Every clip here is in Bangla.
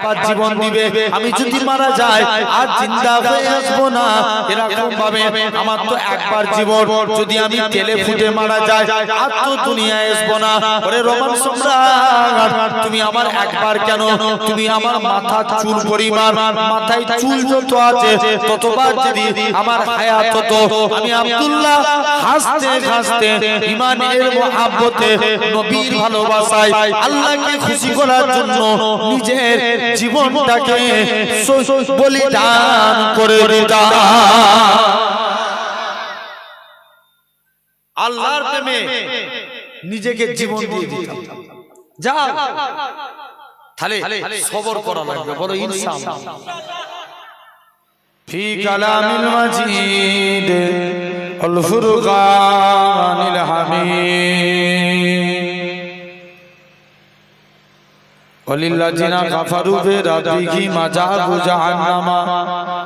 একবার জীবন দিবে আমি যদি মারা যাই আর জিন্দা হয়ে আসব না। এরকম ভাবে আমার তো একবার জীবন যদি আমি তেলে ফুটে মারা যাই আর তো দুনিয়ায় আসব না। ওরে রোমান সম্রাট তুমি আমার একবার কেন? তুমি আমার মাথা চুল পরিমাণ মাথায় চুল যত আছে ততবার যদি আমার হায়াত হতো আমি আব্দুল্লাহ হাসতে হাসতে ইমানের মহাব্বতে নবীর ভালোবাসায় আল্লাহকে খুশি করার জন্য নিজের জীবনটাকে স- বলিদান করে দিতাম আল্লাহর প্রেমে নিজেকে জীবন দিয়ে দিতাম যা তাহলে সবর করা লাগবে বলো ইনসান في كلام المجيد الفرقان الحميد وللذين كفروا بربهم عذاب جهنم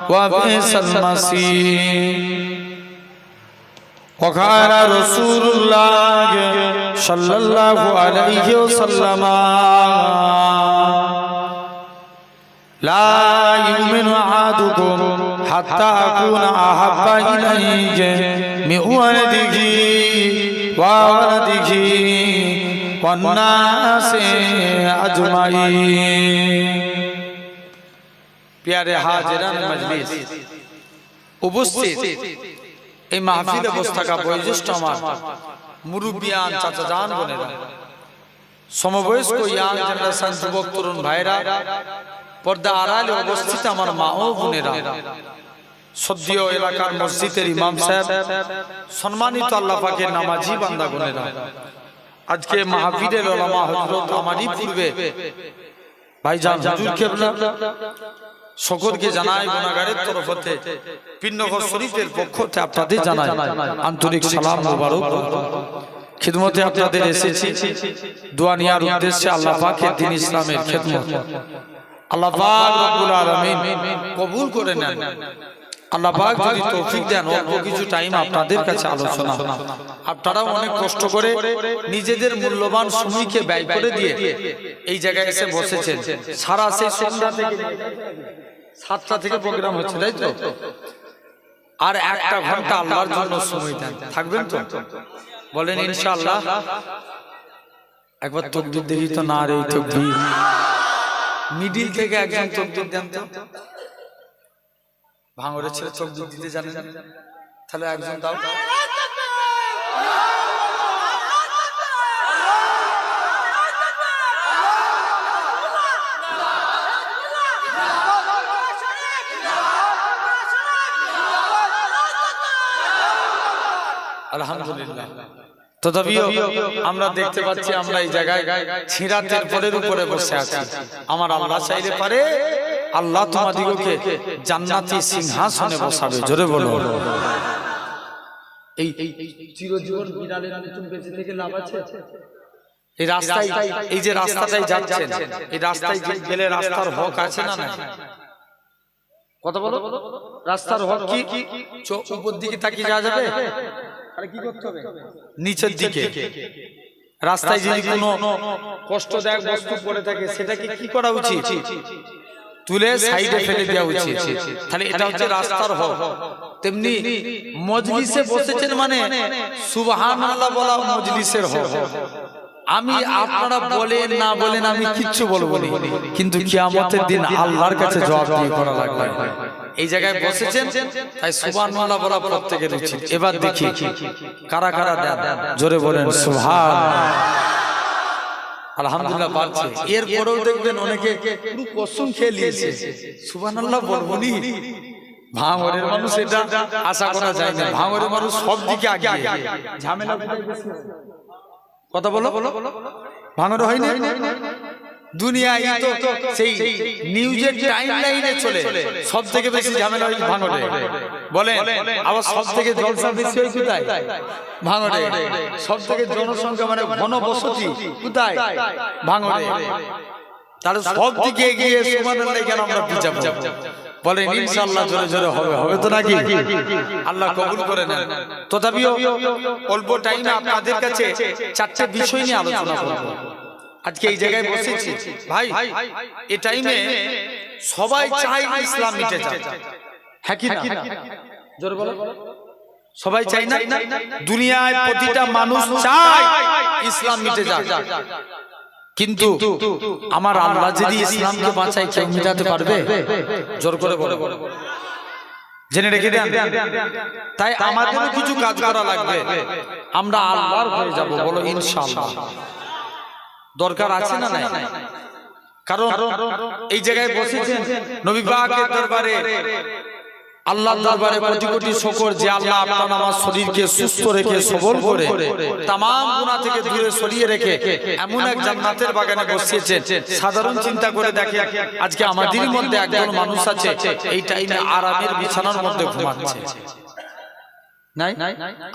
وبئس المصير وقال رسول الله صلى الله عليه وسلم لا يؤمن أحدكم حتى أكون أحب إليه من ولده وولده সমবয়স্ক যুবক তরুণ ভাইরা, পর্দা আড়ালে অবস্থিত আমার মা ও বোনেরা। সদ্যীয় এলাকার মসজিদের ইমাম সাহেব, সম্মানিত আল্লাহের নামাজি বান্দা বোনেরা। আজকে মাহফিলের ওলামা হযরত আমারই পূর্বে। ভাইজান, হুজুর কেবলা, সকলকে জানাই গুনাহগারের তরফ হতে পিন্নগর শরীফের পক্ষ থেকে আপনাদের জানাই আন্তরিক সালাম মোবারক। খিদমতে আপনাদের এসেছি। দোয়া নেওয়ার উদ্দেশ্যে আল্লাহ পাকের দিন ইসলামের খিদমত। আল্লাহ পাক রব্বুল আলামিন কবুল করে নেন। আল্লাহ পাক যদি তৌফিক দেন অল্প কিছু টাইম আপনাদের কাছে আলোচনা। অনেক কষ্ট করে নিজেদের মূল্যবান সময়কে ব্যয় করে দিয়ে এই জায়গায় এসে বসেছেন। সারা সেই সন্ধ্যা থেকে সাতটা থেকে প্রোগ্রাম হচ্ছে তাই তো? আর একটা ঘণ্টা আল্লাহর জন্য সময় দেন। থাকবেন তো? বলেন ইনশাআল্লাহ। একবার তকদির দেখি তো না রে তকদির। মিডিল থেকে একজন তকদির দেন তো? ভাঙরের ছেলে তকদির দিতে জানেন? তাহলে একজন দাও আলহামদুলিল্লাহ। তথাপিও আমরা দেখতে পাচ্ছি আমরা এই জায়গায় ছিঁড়াতের পরের উপরে বসে আছি। আমার আল্লাহ চাইলে পারে আল্লাহ তোমাদিগকে জান্নাতি সিংহাসনে বসাবে। জোরে বলো। এই চিরজীবন বিড়ালের বেঁচে থেকে লাভ আছে? এই রাস্তায় এই যে রাস্তাটাই যাচ্ছেন এই রাস্তায় গেলে রাস্তার হক আছে না না কথা বলো। রাস্তার হক কি? চোখ উপর দিকে তাকিয়ে যাওয়া যাবে? কি করতে হবে? নিচের দিকে। রাস্তায় যদি কোনো কষ্টদায়ক বস্তু পড়ে থাকে সেটাকে কি করা উচিত? তুলে সাইডে ফেলে দেওয়া উচিত। তাহলে এটা হচ্ছে রাস্তার হক। তেমনি মজলিসে বসেছেন মানে সুবহানাল্লাহ বলা মজলিসের হক। আমি আপনারা বলেন না বলেন আমি কিচ্ছু বলব না। কিন্তু কিয়ামতের দিন আল্লাহর কাছে জবাব দিয়ে করা লাগবে। এই জায়গায় বসেছেন তাই সুবহানাল্লাহ বলা প্রত্যেকের উচিত। এবার দেখি কারা কারা জোরে বলেন সুবহান। আলহামদুলিল্লাহ পারছে। এরপরেও দেখবেন অনেকে পুরো কসম খেয়ে নিয়েছে। সুবহানাল্লাহ বলব ভাঙরের মানুষ এটা আশা করা যায় না। ভাঙরের মানুষ সব দিকে আগে। ঝামেলা? কথা বলো। ভাঙর হয়নি? দুনিয়ায় তো সেই নিউজের টাইম লাইনে চলে। সব থেকে বেশি ঝামেলা হয় ভাঙরে বলে আবার সব থেকে জলসা বেশি হয় কোথায়? ভাঙরে সব থেকে জনসংখ্যা মানে ঘনবসতি কোথায়? ভাঙরে তাহলে সব দিকে এগিয়ে সুবহানাল্লাহ কেন আমরা পিছাবো বলেন ইনশাআল্লাহ জোরে জোরে হবে। হবে তো নাকি? আল্লাহ কবুল করে নেন। তথাপিও অল্প টাইমে আপনাদের কাছে চারটে বিষয় নিয়ে আলোচনা করব। আজকে এই জায়গায় বসেছি। ভাই এই টাইমে সবাই চায় ইসলাম মিটে যাক। হ্যাঁ কি না? জোরে বলো। সবাই চাই না? দুনিয়ায় প্রতিটা মানুষ চায় ইসলাম মিটে যাক। কিন্তু আমার আল্লাহ যদি ইসলামকে বাঁচায় কেউ মিটাতে পারবে? জোর করে বলে। জেনে রেখে দেন। তাই আমাদেরও কিছু কাজ করা লাগবে। আমরা আল্লাহর হয়ে যাব বলো ইনশাআল্লাহ। দরকার আছে না নাই? কারণ এই জায়গায় বসেছেন নবী পাকের দরবারে। আল্লাহ দরবারে কোটি কোটি শকর যে আল্লাহ আপনার আমার শরীরকে সুস্থ রেখে সবল করে তামাম গুনাহ থেকে দূরে সরিয়ে রেখে এমন এক জান্নাতের বাগানে বসিয়েছেন সাধারণ চিন্তা করে দেখে আজকে আমাদের মধ্যে একজন মানুষ আছে এই টাইমে আরামের বিছানার মধ্যে ঘুমাচ্ছে। নাই?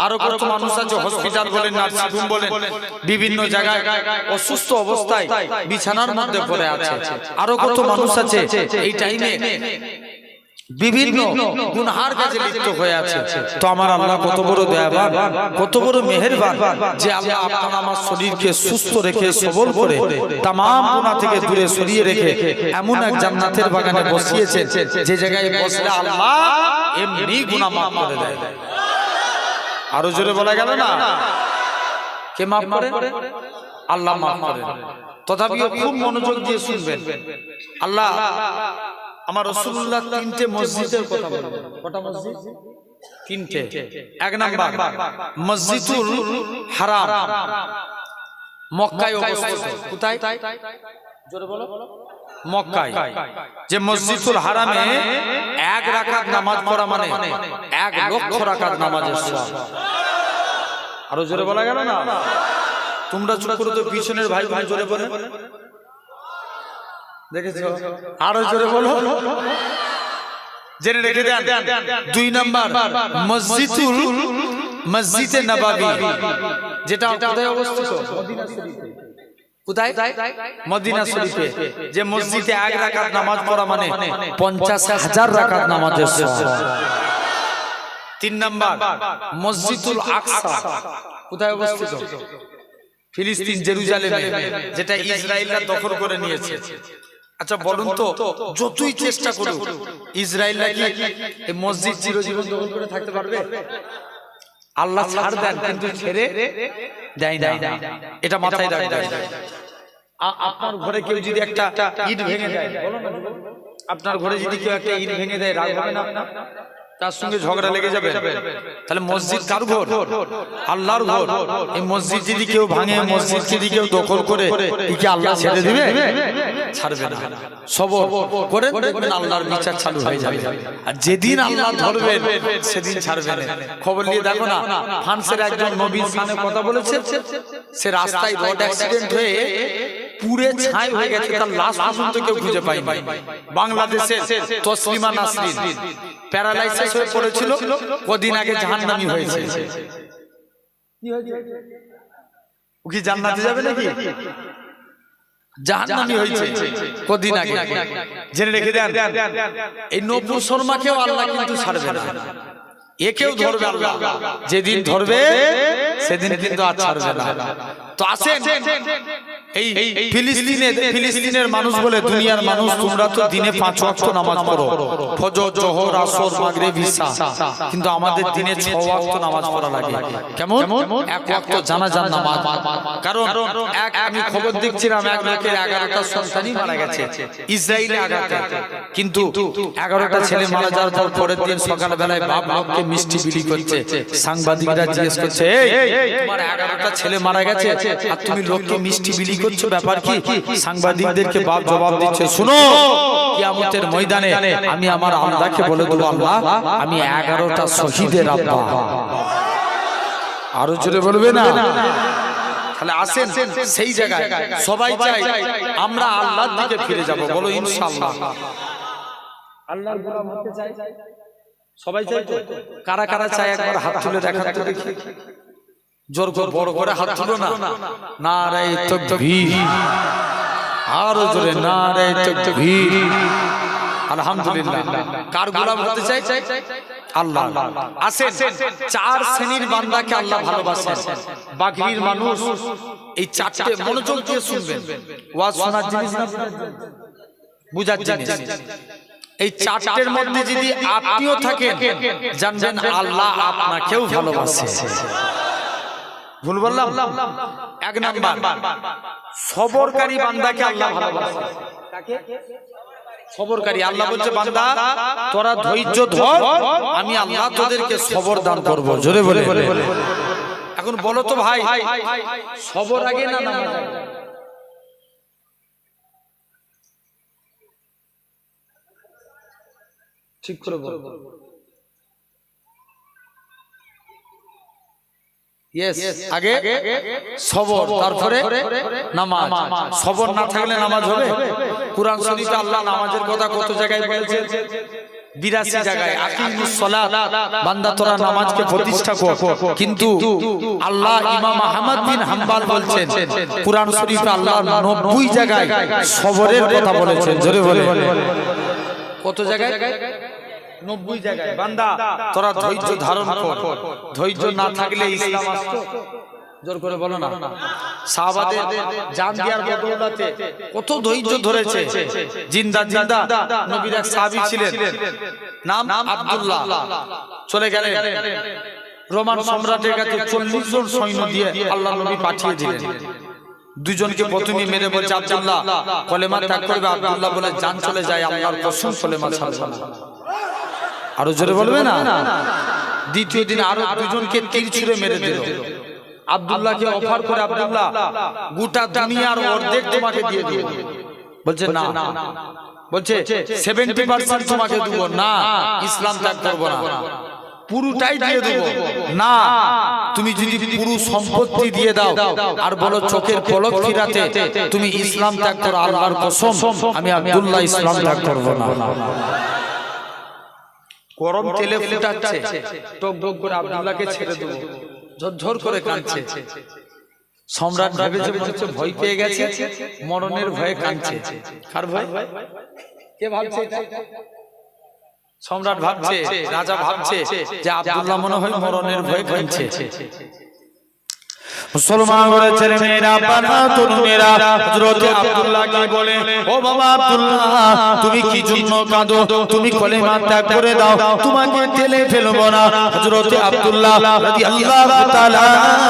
আরও কত মানুষ আছে? হসপিটাল বলেন নার্সিং বলেন বিভিন্ন জায়গায় অসুস্থ অবস্থায় বিছানার মধ্যে পড়ে আছে। আরও কত মানুষ আছে? এই টাইমে বিভিন্ন গুনহার কাজে লিপ্ত হয়ে আছে। তো আমার আল্লাহ কত বড় দয়াবান কত বড় মেহেরবান যে আল্লাহ আপনার আমার শরীরকে সুস্থ রেখে সবল করে তাম গুনাহ থেকে দূরে সরিয়ে রেখে এমন এক জান্নাতের বাগানে বসিয়েছে যে জায়গায় বসলে আল্লাহ এমনি মাফ করে দেয়। আরও জোরে বলা গেল না? কে মাফ করে? আল্লাহ মাফ করে। তথাপিও খুব মনোযোগ দিয়ে শুনবেন। আল্লাহ আমার রসুল্লাহ তিনটে মসজিদের কথা বলবেন। কটা মসজিদ? তিনটে। এক নাম্বার। মসজিদুল হারাম। মক্কায় অবস্থিত। কোথায়? জোরে বলো। যে মসজিদুল হারামে এক নামাজ পড়া মানে এক লক্ষ আরও জোরে বলা গেল না? তোমরা চুপ করে তো পিছনের ভাই ভাই জোরে বলে। জোরে দুই মসজিদে যেটা অবস্থিত। কোথায় মদিনা শরীফে যে মসজিদে এক রাকাত নামাজ পড়া মানে পঞ্চাশ হাজার রাকাত নামাজের তিন নাম্বার মসজিদুল আকসা। কোথায় অবস্থিত? ফিলিস্তিন জেরুজালেমে। যেটা ইসরায়েলরা দখল করে নিয়েছে। আচ্ছা বলুন তো যতই চেষ্টা করুক ইসরায়েলরা কি এই মসজিদ চিরজীবন দখল করে থাকতে পারবে? আল্লাহ ছাড় দেন কিন্তু ছেড়ে দেয় না। এটা মাথায় রাখবেন। আপনার ঘরে কেউ যদি একটা ইট ভেঙে দেয় আপনার ঘরে যদি কেউ একটা ইট ভেঙে দেয় রাগ হবে না? তার সঙ্গে ঝগড়া লেগে যাবে। তাহলে মসজিদ কার ঘর? আল্লাহর ঘর। এই মসজিদ যদি কেউ ভাঙে মসজিদ যদি কেউ দখল করে কি কি আল্লাহ ছেড়ে দিবে? ছাড়বে না। সবর করে দেখবেন আল্লাহর বিচার চালু হয়ে যাবে। আর যেদিন আল্লাহ ধরবেন সেদিন ছাড়বে না। খবর নিয়ে দেখো না ফ্রান্সের একজন নবীর সামনে কথা বলেছে সে রাস্তায় রোড অ্যাক্সিডেন্ট হয়ে পুরে ছাই হয়ে গেছে তার লাশ পর্যন্ত কেউ খুঁজে পায়নি। বাংলাদেশের তসলিমা নাসরিন প্যারালাইসিস হয়ে পড়েছিল কদিন আগে জাহান্নামী হয়েছে। ও কি জান্নাতে যাবে নাকি? জাহান্নামী হয়েছে কদিন আগে। জেনে রেখে দেন এই নবু শর্মাকেও আল্লাহ কিন্তু ছাড়বে না। একেও ধরবে আল্লাহ। যেদিন ধরবে সেদিন কিন্তু আর ছাড়বে না। তো আসেন এই ফিলিস্তিনে ফিলিস্তিনের মানুষ বলে দুনিয়ার মানুষ তোমরা তো দিনে পাঁচ ওয়াক্ত নামাজ পড়ো। ফজর জোহর আসর মাগরিব ইশা কিন্তু আমাদের দিনে ছ ওয়াক্ত নামাজ পড়া লাগে। কেমন? এক ওয়াক্ত জানাজার নামাজ। কারণ এক আমি খবর দেখছিলাম এক লোকের এগারোটা সন্তানই মারা গেছে। ইসরায়েলে আঘাতে কিন্তু এগারোটা ছেলে মারা যাওয়ার পর পরের দিন সকালবেলায় বাপ লোককে মিষ্টি বিলি করছে। সাংবাদিকরা জিজ্ঞেস করছে "এই, তোমার এগারোটা ছেলে মারা গেছে আর তুমি লোককে মিষ্টি বিলি করছ ব্যাপার কি? সাংবাদিকদেরকে বাপ জবাব দিচ্ছে। শুনো! কিয়ামতের ময়দানে আমি আমার আল্লাহকে বলে দেবো আল্লাহ আমি এগারোটা শহীদের আব্বা। আরও জোরে বলবে না? তাহলে আসেন সেই জায়গায়। সবাই চাই আমরা আল্লাহর দিকে ফিরে যাব। বলো ইনশাআল্লাহ। আল্লাহর গোলাম হতে চাই সবাই চাই কারা কারা চায়? একবার হাত তুলে দেখান তো দেখি। জোর করে বড় করে হাত তুলো না। না। রে তাকবীর। আরও জোরে তাকবীর। আলহামদুলিল্লাহ। কার গোলাম হতে চাই? আল্লাহ। আসেন। চার শ্রেণির বান্দাকে আল্লাহ ভালোবাসেন। বাগির মানুষ এই চারটে মনোযোগ দিয়ে শুনবেন। ওয়াজ শোনার জিনিস না? বুঝার জিনিস। এই চারটের মধ্যে যদি আপনিও থাকেন জানবেন আল্লাহ আপনাকেও ভালোবাসে। ভুল বললাম? এক নাম্বার। সবরকারী বান্দাকে আল্লাহ ভালোবাসে। আল্লাহ বলছে, বান্দা, তোরা ধৈর্য ধর, আমি আল্লাহ তোদেরকে সবর দান করব। জোরে বলে। এখন বলো তো ভাই, সবর আগে না আগে? ঠিক করে বলো। আগে সবর তারপরে নামাজ। সবর না থাকলে নামাজ হবে? কোরআন শরীফে আল্লাহ নামাজের কথা কত জায়গায় বলেছেন? বিরাশি জায়গায় বান্দা তোরা নামাজকে প্রতিষ্ঠা কর। কিন্তু আল্লাহ ইমাম আহমদ বিন হাম্বাল বলছেন কোরআন শরীফে আল্লাহ নব্বই জায়গায় সবরের কথা বলেছেন জোরে বলে কত জায়গায়? নব্বই জায়গায়। বান্দা তোরা ধৈর্য ধারণ কর। ধৈর্য না থাকলে ইসলাম আসতো জোর করে বলো না। সাহাবাদের জান দিয়ার বদৌলতে কত ধৈর্য ধরেছে। জিন্দা জিন্দা নবীর এক সাহাবী ছিলেন। নাম আব্দুল্লাহ। চলে গেলেন। রোমান সম্রাটের কাছে চল্লিশ জন সৈন্য দিয়ে আল্লাহ নবী পাঠিয়ে দিলেন। দুজনকে প্রথমে মেরে বলছে আব্দুল্লাহ। কলেমা ত্যাগ করবে আব্দুল্লাহ বলে জান চলে যায় আল্লাহর কসম কলেমা ছাড়বে না। আরও জোরে বলবে না? দ্বিতীয় দিন আরও দুজনকে তীর ছুঁড়ে মেরে দিল। আব্দুল্লাহকে অফার করে আব্দুল্লাহ গোটা দুনিয়ার অর্ধেক তোমাকে দিয়ে দিব বলছে না। বলছে সেভেন্টি পার্সেন্ট তোমাকে দিব। না ইসলাম ত্যাগ করব না। পুরোটাই দিয়ে দেব। না তুমি যদি পুরো সম্পত্তি দিয়ে দাও আর বলো চোখের পলক ফিরাতে তুমি ইসলাম ত্যাগ করো আল্লাহর কসম। আমি আব্দুল্লাহ ইসলাম ত্যাগ করব না। গরম তেলে ফুটাচ্ছে। টক টক করে আব্দুল্লাহকে ছেড়ে দেবো। ঝরঝর করে কাঁদছে। সম্রাট ভেবেছে হচ্ছে ভয় পেয়ে গেছে মরণের ভয়ে কাঁদছে। কার ভয়? কে ভাবছে সম্রাট ভাবছে রাজা ভাবছে যে আব্দুল্লাহ মনে হয় মরণের ভয়ে কাঁদছে। মুসলমান ঘরের ছেলে মেয়েরা, বাবা তরুণেরা হযরত আব্দুল্লাহকে বলে, ও বাবা আব্দুল্লাহ, তুমি কি জন্য কাঁদো? তুমি কলেমা ত্যাগ করে দাও। তোমাকে তেলে ফেলব না। হযরত আব্দুল্লাহ রাদিয়াল্লাহু তাআলা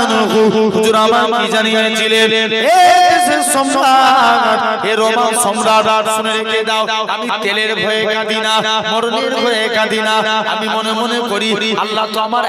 আনহু। হুজুর আমার কি জানিয়েছিলেন? এ দেশের সম্রাট, এ রোমান সম্রাট, শুনে রেখে দাও, আমি তেলের ভয়ে কাঁদি না, মরণের ভয়ে কাঁদি না। আমি মনে মনে করি, আল্লাহ তো আমার